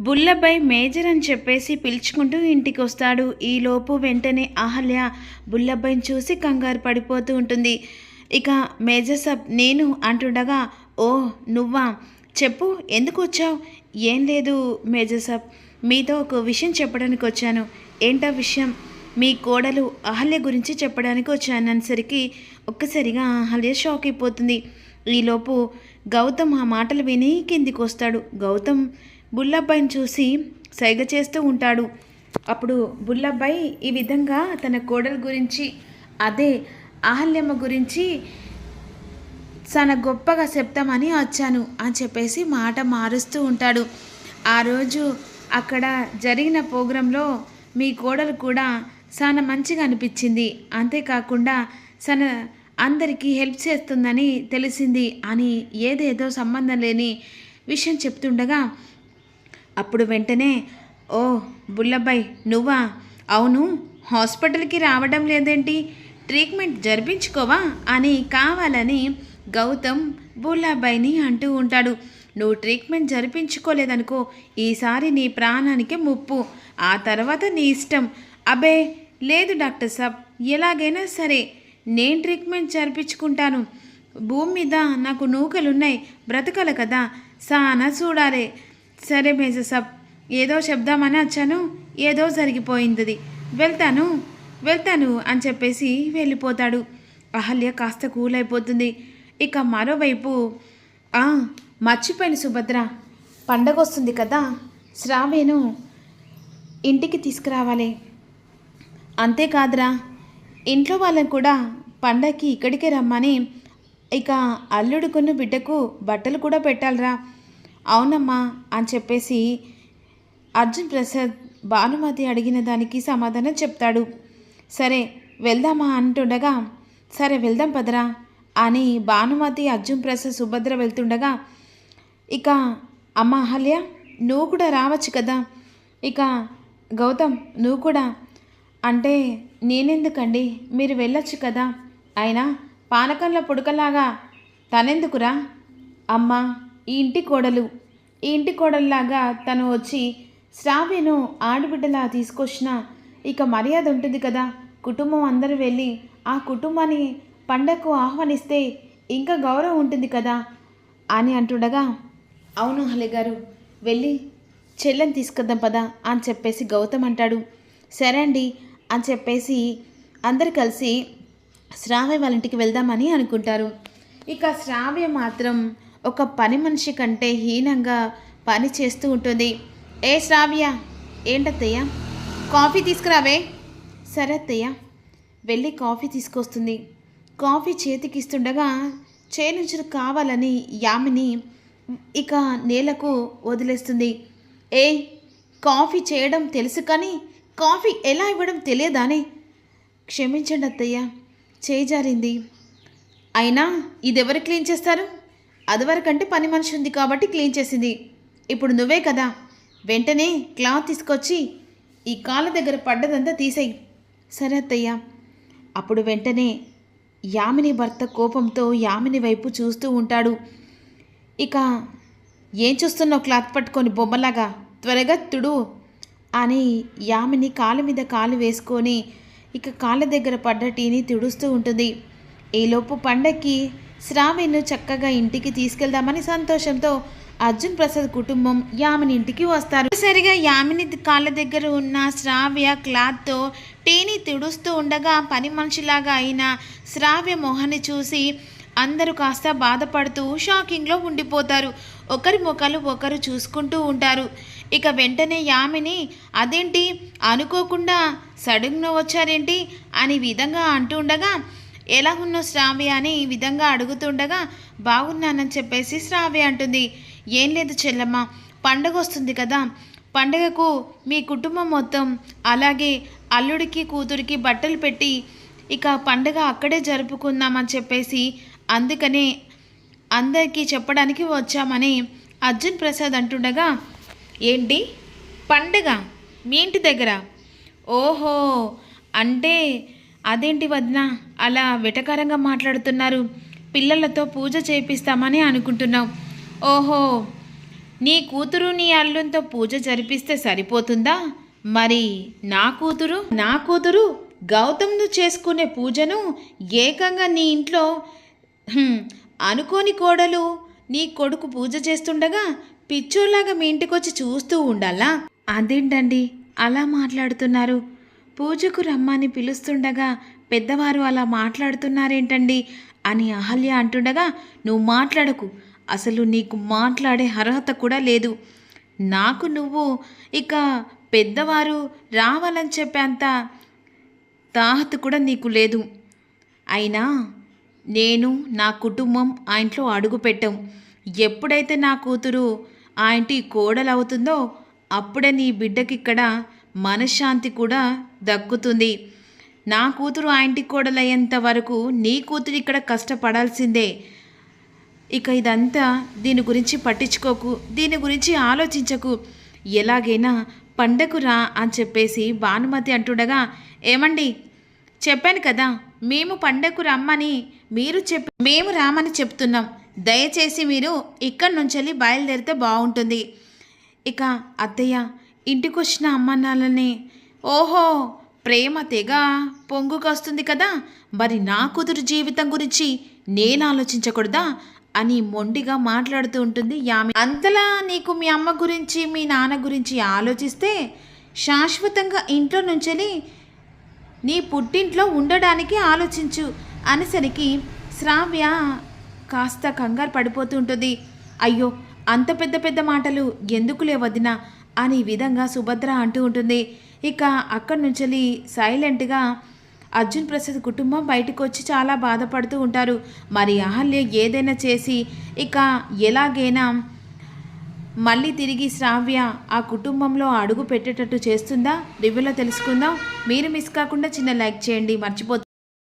బుల్లబ్బాయి major అని చెప్పేసి పిలుచుకుంటూ ఇంటికి వస్తాడు ఈలోపు వెంటనే అహల్య బుల్లబ్బాయిని చూసి కంగారు పడిపోతూ ఉంటుంది. ఇక మేజర్ సబ్ నేను అంటుండగా ఓ నువ్వా? చెప్పు ఎందుకు వచ్చావు? ఏం లేదు మేజర్ సబ్. మీతో ఒక విషయం చెప్పడానికి వచ్చాను. ఏంటా విషయం? మీ కోడలు అహల్య గురించి చెప్పడానికి వచ్చాను అనేసరికి ఒక్కసారిగా అహల్య షాక్ అయిపోతుంది. ఈలోపు గౌతమ్ ఆ మాటలు విని కిందికి వస్తాడు గౌతమ్ బుల్లబ్బాయిని చూసి సైగ చేస్తూ ఉంటాడు. అప్పుడు బుల్లబ్బాయి ఈ విధంగా తన కోడల గురించి అదే అహల్యమ్మ గురించి చాలా గొప్పగా చెప్తామని వచ్చాను అని చెప్పేసి మాట మారుస్తూ ఉంటాడు. ఆ రోజు అక్కడ జరిగిన ప్రోగ్రాంలో మీ కోడలు కూడా చాలా మంచిగా అనిపించింది. అంతేకాకుండా తన అందరికీ హెల్ప్ చేస్తుందని తెలిసింది అని ఏదేదో సంబంధం లేని విషయం చెప్తుండగా అప్పుడు వెంటనే ఓ బుల్లబ్బాయ్ నువ్వా? అవును హాస్పిటల్కి రావడం లేదేంటి? ట్రీట్మెంట్ జరిపించుకోవా? అని కావాలని గౌతమ్ బుల్లాబాయిని అంటూ ఉంటాడు. నువ్వు ట్రీట్మెంట్ జరిపించుకోలేదనుకో ఈసారి నీ ప్రాణానికి ముప్పు ఆ తర్వాత నీ ఇష్టం. అబే లేదు డాక్టర్ సాబ్ ఎలాగైనా సరే నేను ట్రీట్మెంట్ జరిపించుకుంటాను. భూమి మీద నాకు నూకలున్నాయి బ్రతకాలి కదా సానా చూడాలి సరే మేజసాబ్ ఏదో చెప్దామని వచ్చాను ఏదో జరిగిపోయింది వెళ్తాను వెళ్తాను అని చెప్పేసి వెళ్ళిపోతాడు. అహల్య కాస్త కూల్ అయిపోతుంది ఇక మరోవైపు మర్చిపోయిన సుభద్ర. పండగ వస్తుంది కదా శ్రావ్యను ఇంటికి తీసుకురావాలి. అంతేకాదురా ఇంట్లో వాళ్ళని కూడా పండగకి ఇక్కడికే రమ్మని ఇక అల్లుడుకున్న బిడ్డకు బట్టలు కూడా పెట్టాలిరా. అవునమ్మా అని చెప్పేసి అర్జున్ ప్రసాద్ భానుమతి అడిగిన దానికి సమాధానం చెప్తాడు. సరే వెళ్దామా అంటుండగా సరే వెళ్దాం పదరా అని భానుమతి అర్జున్ ప్రసాద్ సుభద్ర వెళ్తుండగా ఇక అమ్మ అహల్య నువ్వు కూడా రావచ్చు కదా. ఇక గౌతమ్ నువ్వు కూడా. అంటే నేనెందుకండి? మీరు వెళ్ళొచ్చు కదా. అయినా పానకంలో పుడకలాగా తనెందుకురా? అమ్మా ఈ ఇంటి కోడలు. ఈ ఇంటి కోడల్లాగా తను వచ్చి శ్రావ్యను ఆడబిడ్డలా తీసుకొచ్చిన ఇక మర్యాద ఉంటుంది కదా. కుటుంబం అందరూ వెళ్ళి ఆ కుటుంబాన్ని పండగకు ఆహ్వానిస్తే ఇంకా గౌరవం ఉంటుంది కదా అని అంటుండగా అవును హలి గారు వెళ్ళి చెల్లెని తీసుకొద్దాం పదా అని చెప్పేసి గౌతమ్ అంటాడు. సరే అండి అని చెప్పేసి అందరు కలిసి శ్రావ్య వాళ్ళ ఇంటికి వెళ్దామని అనుకుంటారు. ఇక శ్రావ్య మాత్రం ఒక పని మనిషి కంటే హీనంగా పని చేస్తూ ఉంటుంది. ఏ శ్రావ్య? ఏంటత్తయ్య? కాఫీ తీసుకురావే. సరే అత్తయ్య వెళ్ళి కాఫీ తీసుకొస్తుంది. కాఫీ చేతికి ఇస్తుండగా చేనుంచులు కావాలని యామిని ఇక నేలకు వదిలేస్తుంది. ఏ కాఫీ చేయడం తెలుసు కానీ కాఫీ ఎలా ఇవ్వడం తెలియదాని? క్షమించండి అత్తయ్య చేజారింది. అయినా ఇది ఎవరు క్లీన్ చేస్తారు? అదివరకంటే పని మనిషి ఉంది కాబట్టి క్లీన్ చేసింది. ఇప్పుడు నువ్వే కదా. వెంటనే క్లాత్ తీసుకొచ్చి ఈ కాళ్ళ దగ్గర పడ్డదంతా తీసేయి. సరే అత్తయ్య. అప్పుడు వెంటనే యామిని భర్త కోపంతో యామిని వైపు చూస్తూ ఉంటాడు. ఇక ఏం చూస్తున్నావు క్లాత్ పట్టుకొని బొమ్మలాగా? త్వరగా తుడు అని యామిని కాలు మీద కాలు వేసుకొని ఇక కాళ్ళ దగ్గర పడ్డ టీని తుడుస్తూ ఉంటుంది. ఈలోపు పండక్కి శ్రావ్యను చక్కగా ఇంటికి తీసుకెళ్దామని సంతోషంతో అర్జున్ ప్రసాద్ కుటుంబం యామిని ఇంటికి వస్తారు. సరిగా యామిని కాళ్ళ దగ్గర ఉన్న శ్రావ్య క్లాత్తో టీని తుడుస్తూ ఉండగా పని మనిషిలాగా అయిన శ్రావ్య మొహాన్ని చూసి అందరూ కాస్త బాధపడుతూ షాకింగ్లో ఉండిపోతారు. ఒకరి ముఖాలు ఒకరు చూసుకుంటూ ఉంటారు. ఇక వెంటనే యామిని అదేంటి? అనుకోకుండా సడన్గా వచ్చారేంటి? అని విధంగా అంటూ ఉండగా ఎలా ఉన్నావు శ్రావ్య అని ఈ విధంగా అడుగుతుండగా బాగున్నానని చెప్పేసి శ్రావ్య అంటుంది. ఏం లేదు చెల్లమ్మ పండగ వస్తుంది కదా. పండగకు మీ కుటుంబం మొత్తం అలాగే అల్లుడికి కూతురికి బట్టలు పెట్టి ఇక పండగ అక్కడే జరుపుకుందామని చెప్పేసి అందుకనే అందరికీ చెప్పడానికి వచ్చామని అర్జున్ ప్రసాద్ అంటుండగా ఏంటి? పండగ మీ ఇంటి దగ్గర? ఓహో అంటే అదేంటి వదిన? అలా వెటకారంగా మాట్లాడుతున్నారు. పిల్లలతో పూజ చేపిస్తామని అనుకుంటున్నాం ఓహో! నీ కూతురు నీ అల్లుంతో పూజ జరిపిస్తే సరిపోతుందా? మరి నా కూతురు? నా కూతురు గౌతమ్ను చేసుకునే పూజను ఏకంగా నీ ఇంట్లో అనుకోని కోడలు నీ కొడుకు పూజ చేస్తుండగా పిచ్చోలాగా మీ ఇంటికొచ్చి చూస్తూ ఉండాలా? అదేంటండి? అలా మాట్లాడుతున్నారు. పూజకు రమ్మని పిలుస్తుండగా పెద్దవారు అలా మాట్లాడుతున్నారేంటండి అని అహల్య అంటుండగా నువ్వు మాట్లాడకు. అసలు నీకు మాట్లాడే అర్హత కూడా లేదు. నాకు నువ్వు ఇక పెద్దవారు రావాలని చెప్పేంత తాహత కూడా నీకు లేదు. అయినా నేను నా కుటుంబం ఆ ఇంట్లో అడుగు పెట్టాం. ఎప్పుడైతే నా కూతురు ఆ ఇంటి కోడలవుతుందో అప్పుడే నీ బిడ్డకి ఇక్కడ మనశ్శాంతి కూడా దక్కుతుంది. నా కూతురు ఆ ఇంటి కోడలయ్యేంత వరకు నీ కూతురు ఇక్కడ కష్టపడాల్సిందే. ఇక ఇదంతా దీని గురించి పట్టించుకోకు దీని గురించి ఆలోచించకు. ఎలాగైనా పండకు రా అని చెప్పేసి భానుమతి అంటుండగా ఏమండి? చెప్పాను కదా మేము పండకు రమ్మని మీరు చెప్ మేము రామని చెప్తున్నాం. దయచేసి మీరు ఇక్కడి నుంచి బయలుదేరితే బాగుంటుంది. ఇక అత్తయ్య ఇంటికొచ్చిన అమ్మనాలని ఓహో ప్రేమ తెగ పొంగుకొస్తుంది కదా మరి నా కూతురు జీవితం గురించి నేను ఆలోచించకూడదా అని మొండిగా మాట్లాడుతూ ఉంటుంది యామి. అంతలా నీకు మీ అమ్మ గురించి మీ నాన్న గురించి ఆలోచిస్తే శాశ్వతంగా ఇంట్లో నుంచెలి నీ పుట్టింట్లో ఉండడానికి ఆలోచించు అనేసరికి శ్రావ్య కాస్త కంగారు పడిపోతూ ఉంటుంది. అయ్యో అంత పెద్ద పెద్ద మాటలు ఎందుకు లేవదినా అని విధంగా సుభద్ర అంటూ ఉంటుంది. ఇక అక్కడి నుంచి సైలెంట్గా అర్జున్ ప్రసాద్ కుటుంబం బయటకు వచ్చి చాలా బాధపడుతూ ఉంటారు. మరి అహల్య ఏదైనా చేసి ఇక ఎలాగైనా మళ్ళీ తిరిగి శ్రావ్య ఆ కుటుంబంలో అడుగు పెట్టేటట్టు చేస్తుందా? రివ్యూలో తెలుసుకుందాం. మీరు మిస్ కాకుండా చిన్న లైక్ చేయండి. మర్చిపో